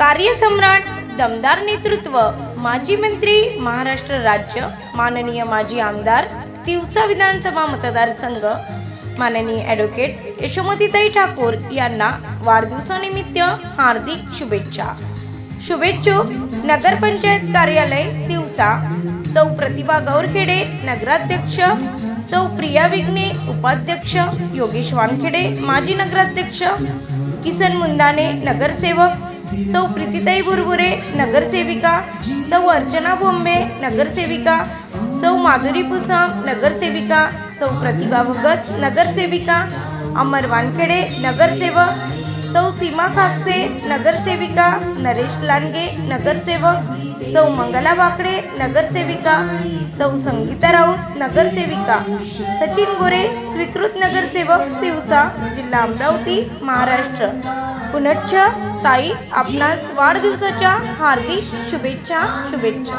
कार्यसम्राट दमदार नेतृत्व माजी मंत्री महाराष्ट्र राज्य माननीय माजी आमदार तिवसा विधानसभा मतदारसंघ माननीय ॲडव्होकेट यशोमतीताई ठाकूर यांना वाढदिवसानिमित्त हार्दिक शुभेच्छा. शुभेच्छुक नगरपंचायत कार्यालय तिवसा. सौ प्रतिभा गौरखेडे नगराध्यक्ष. सौ प्रिया विघ्ने उपाध्यक्ष. योगेश वानखेडे माजी नगराध्यक्ष. किसन मुंदाने नगरसेवक. सौ प्रीतीताई बुरबुरे नगरसेविका सौ अर्चना भोंबे नगरसेविका सौ माधुरी पुसम नगरसेविका सौ प्रतिभा भगत नगरसेविका अमर वानखेडे नगरसेवक सौ सीमा खाकसे नगरसेविका नरेश लांडगे नगरसेवक सौ मंगला वाकडे नगरसेविका सौ संगीता राऊत नगरसेविका सचिन गोरे स्वीकृत नगरसेवक दिवसा जिल्हा अमरावती महाराष्ट्र. पुनश्च ताई आपणास वाढदिवसाच्या हार्दिक शुभेच्छा शुभेच्छा.